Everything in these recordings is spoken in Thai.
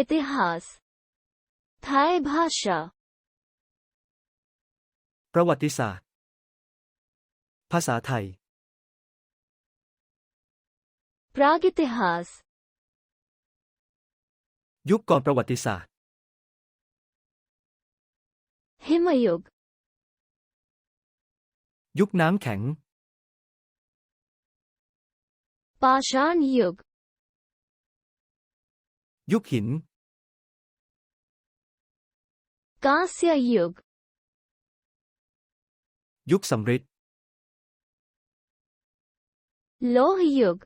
इतिहास थाई भाषा ประวัติศาสตร์ ภาษาไทย प्रागितिहास ยุคก่อนประวัติศาสตร์ हिमयुग ยุคน้ำแข็ง पाषाण युग ยุคหิน कांस्य युग ยุคสำริด लोह युग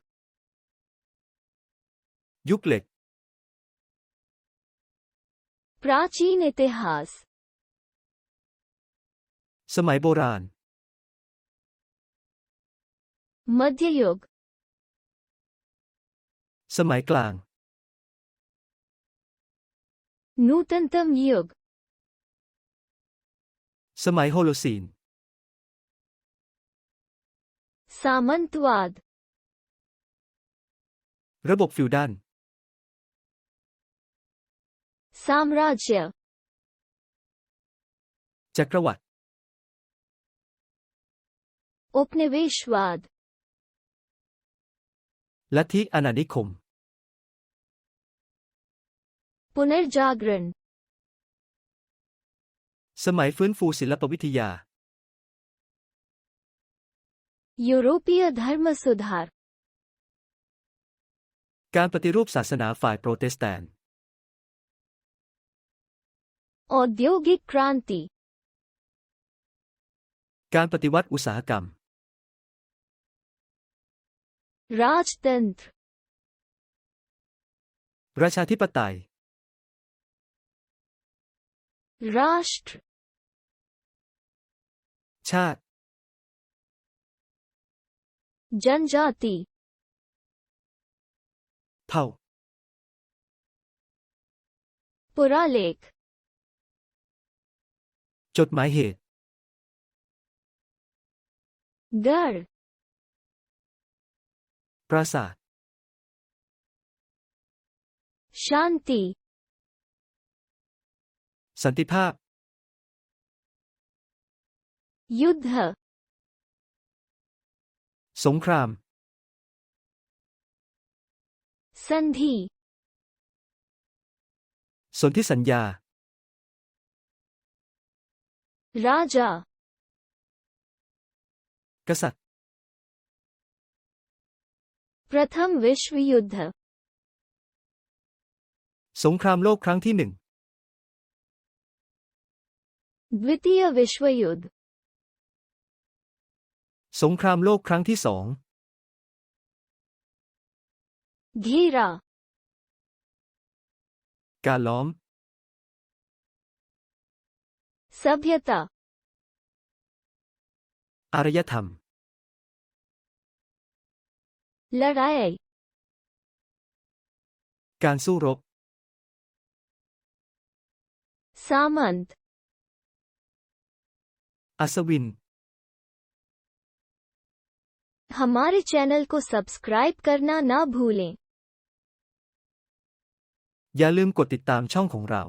ยุคเหล็ก प्राचीन इतिहास สมัยโบราณ मध्य युग สมัยกลาง नूतनतम युग สมัยโฮโลซีน सामंतवाद ระบบฟิวดัล साम्राज्य จักรวรรดิ उपनिवेशवाद ลัทธิอาณานิคม पुनर्जागरण สมัยฟื้นฟูศิลปวิทยา यूरोपीय धर्म सुधार การปฏิรูปศาสนาฝ่ายโปรเตสแตนต์ औद्योगिक क्रांति การปฏิวัติอุตสาหกรรม राजतंत्र ประชาธิปไตย राष्ट्र ชาติ जनजाति เผ่า पुरालेख จดหมายเหตุ गढ़ ปราสาท शांति สันติภาพ युद्ध สงคราม संधि สนธิสัญญา राजा กษัตริย์ प्रथम विश्व युद्ध สงครามโลกครั้งที่หนึ่ง द्वितीय विश्व युद्ध สงครามโลกครั้งที่สอง घेरा การล้อม सभ्यता อารยธรรม लड़ाई การสู้รบ सामंत อัศวิน हमारे चैनल को सब्सक्राइब करना ना भूलें อย่าลืมกดติดตามช่องของเรา